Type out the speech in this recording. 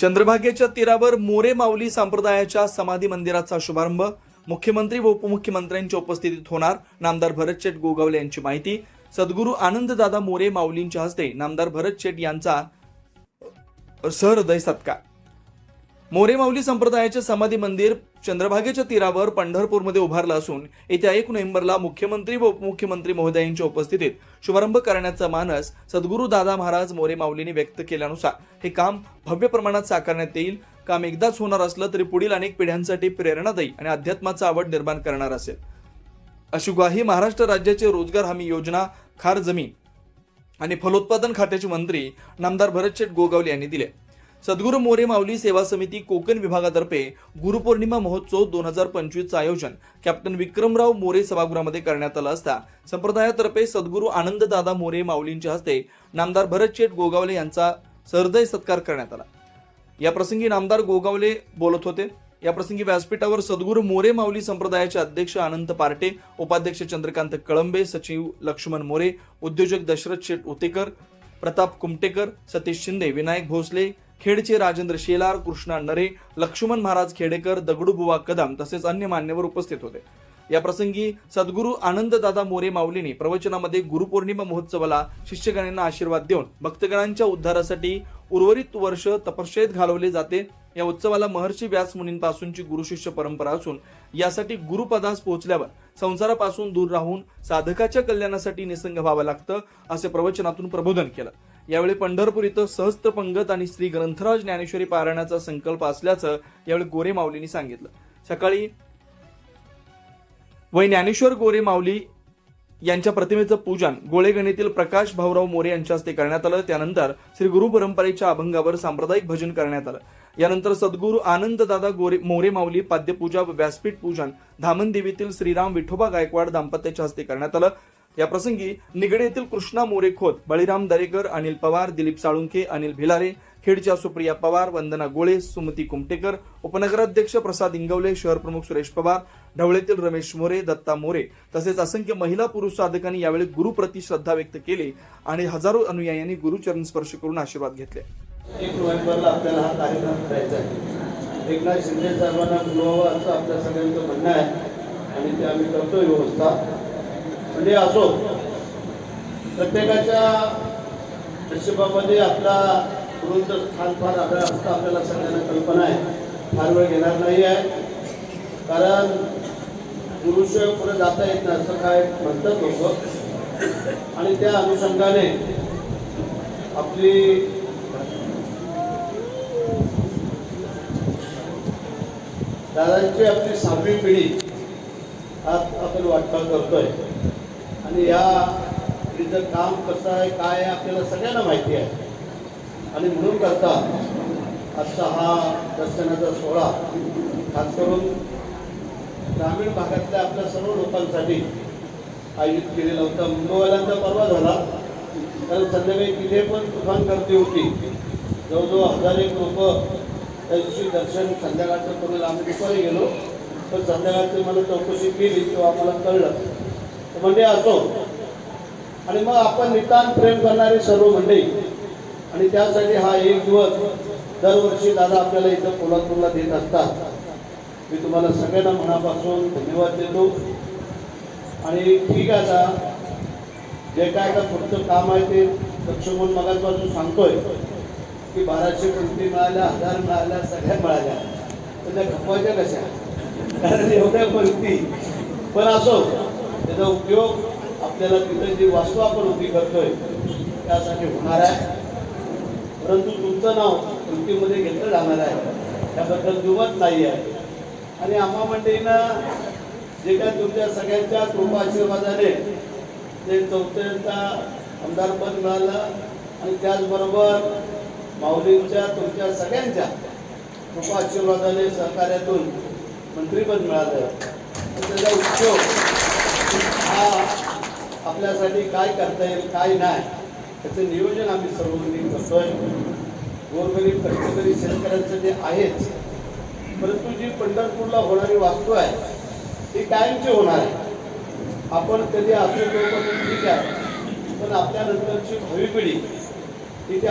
चंद्रभागेच्या तीरावर मोरे माऊली संप्रदायाच्या समाधी मंदिराचा शुभारंभ मुख्यमंत्री व उपमुख्यमंत्र्यांच्या उपस्थितीत होणार. नामदार भरत शेठ गोगावले यांची माहिती. सद्गुरू आनंददादा मोरे माऊलींच्या हस्ते नामदार भरत शेठ यांचा सहृदय सत्कार. मोरेमाऊली संप्रदायाचे समाधी मंदिर चंद्रभागेच्या तीरावर पंढरपूरमध्ये उभारलं असून येत्या एक नोव्हेंबरला मुख्यमंत्री व उपमुख्यमंत्री महोदयांच्या उपस्थितीत शुभारंभ करण्याचा मानस सद्गुरू दादा महाराज मोरेमाऊलींनी व्यक्त केल्यानुसार हे काम भव्य प्रमाणात साकारण्यात येईल. काम एकदाच होणार असलं तरी पुढील अनेक पिढ्यांसाठी प्रेरणादायी आणि अध्यात्माचा आवड निर्माण करणार असेल. अशी ग्वाही महाराष्ट्र राज्याचे रोजगार हमी योजना खार जमीन आणि फलोत्पादन खात्याचे मंत्री नामदार भरतशेठ गोगावले यांनी दिले. सद्गुरू मोरे माऊली सेवा समिती कोकण विभागातर्फे गुरुपौर्णिमा महोत्सव दोन हजार पंचवीसचं आयोजन कॅप्टन विक्रमराव मोरे सभागृहामध्ये करण्यात आलं असता संप्रदायातर्फे सद्गुरू आनंददादा मोरे माऊलींच्या हस्ते नामदार भरत शेठ गोगावले यांचा सहृदय सत्कार करण्यात आला. या प्रसंगी नामदार गोगावले बोलत होते. या प्रसंगी व्यासपीठावर सद्गुरू मोरे माऊली संप्रदायाचे अध्यक्ष अनंत पार्टे उपाध्यक्ष चंद्रकांत कळंबे सचिव लक्ष्मण मोरे उद्योजक दशरथ शेठ उतेकर प्रताप कुमटेकर सतीश शिंदे विनायक भोसले खेडचे राजेंद्र शेलार कृष्णा नरे लक्ष्मण महाराज खेडेकर दगडूबुवा कदम तसेच अन्य मान्यवर उपस्थित होते. या प्रसंगी सद्गुरू आनंददादा मोरे माऊलींनी प्रवचनामध्ये गुरुपौर्णिमा महोत्सवाला शिष्यगणांना आशीर्वाद देऊन भक्तगणांच्या उद्धारासाठी उर्वरित वर्ष तपश्चर्येत घालवले जाते. या उत्सवाला महर्षी व्यास मुनींपासूनची गुरुशिष्य परंपरा असून यासाठी गुरुपदास पोहोचल्यावर संसारापासून दूर राहून साधकाच्या कल्याणासाठी निसंग व्हावं लागतं असे प्रवचनातून प्रबोधन केलं. यावेळी पंढरपूर इथं सहस्त्र पंगत आणि श्री ग्रंथराज ज्ञानेश्वरी पारायणाचा संकल्प असल्याचं यावेळी गोरे माऊलींनी सांगितलं. सकाळी वै ज्ञानेश्वर गोरे माऊली यांच्या प्रतिमेचं पूजन गोळेगणीतील प्रकाश भाऊराव मोरे यांच्या हस्ते करण्यात आलं. त्यानंतर श्री गुरु परंपरेच्या अभंगावर सांप्रदायिक भजन करण्यात आलं. यानंतर सद्गुरू आनंददादा गोरे मोरे माऊली पाद्यपूजा व व्यासपीठ पूजन धामण देवीतील श्रीराम विठोबा गायकवाड दाम्पत्याच्या हस्ते करण्यात आलं. या प्रसंगी निगडे येथील कृष्णा मोरे खोत बळीराम दरेकर अनिल पवार दिलीप साळुंखे अनिल भिलारे खेडच्या सुप्रिया पवार वंदना गोळे सुमती कुमटेकर उपनगराध्यक्ष प्रसाद इंगवले शहर प्रमुख सुरेश पवार ढवळेतील रमेश मोरे दत्ता मोरे तसेच असंख्य महिला पुरुष साधकांनी यावेळी गुरुप्रती श्रद्धा व्यक्त केली आणि हजारो अनुयायांनी गुरुचरण स्पर्श करून आशीर्वाद घेतले. एक नोव्हेंबरला आपल्याला हा कार्यक्रम करायचा आहे. एकनाथ शिंदे साहेबांना बोलवावं असं आपल्या सगळ्यांचं म्हणणं आहे आणि ते आम्ही करतो व्यवस्था. म्हणजे असो प्रत्येकाच्या नशिबामध्ये आपला गुरुंचं स्थान फार आढळ असतं आपल्याला सगळ्यांना कल्पना आहे. फार वेळ घेणार नाही आहे. कारण गुरुशिवाय पुढे जाता येत नाही असं काय म्हणतात लोक. आणि त्या अनुषंगाने आपली दादांची आपली सहावी पिढी आज आपण वाटचाल करतोय. आणि या तिचं काम कसं आहे काय आहे आपल्याला सगळ्यांना माहिती आहे. आणि म्हणून करता आजचा हा दर्शनाचा सोहळा खास करून ग्रामीण भागातल्या आपल्या सर्व लोकांसाठी आयोजित केलेला होता. मुंबईवाल्यांचा परवा झाला. कारण संध्याकाळी तिथे पण तुफान गर्दी होती. जवळजवळ हजार एक लोक त्या दिवशी दर्शन संध्याकाळचं करून आम्ही दुपारी गेलो. पण संध्याकाळची मला चौकशी केली किंवा आम्हाला कळलं म्हणजे असो. आणि मग आपण नितान प्रेम करणारे सर्व मंडळी आणि त्यासाठी हा एक दिवस दरवर्षी दादा आपल्याला इथं कोल्हापूरला देत असतात. मी तुम्हाला सगळ्यांना मनापासून धन्यवाद देतो. आणि ठीक आहे आता जे काय आता पुढचं काम आहे ते लक्ष्मण मगाचपासून सांगतोय की बाराशे कोटी मिळाल्या हजार मिळाल्या सगळ्या मिळाल्या. तर त्या खपवायच्या कशा? कारण एवढ्या कोणती पण असो त्याचा उपयोग आपल्याला तिथं जी वास्तू आपण उभी करतोय त्यासाठी होणार आहे. परंतु तुमचं नाव कृतीमध्ये घेतलं जाणार आहे. त्याबद्दल दुमत नाही आहे. आणि आम्हा मंडळीनं जे काय तुमच्या सगळ्यांच्या कृपा आशीर्वादाने ते चौथ्यांचा आमदारपद मिळालं आणि त्याचबरोबर माऊलींच्या तुमच्या सगळ्यांच्या कृपा आशीर्वादाने सहकार्यातून मंत्रीपद मिळालं. तर त्याचा उपयोग आपल्यासाठी काय करता येईल काय नाही त्याचं नियोजन आम्ही सर्व करतोय. गोरगरीब कष्टकरी शेतकऱ्यांचं जे आहेच परंतु जी पंढरपूरला होणारी वास्तू आहे ती कायमची होणार आहे. आपण कधी असू ठीक आहे पण आपल्या नंतरची भावी पिढी तिथे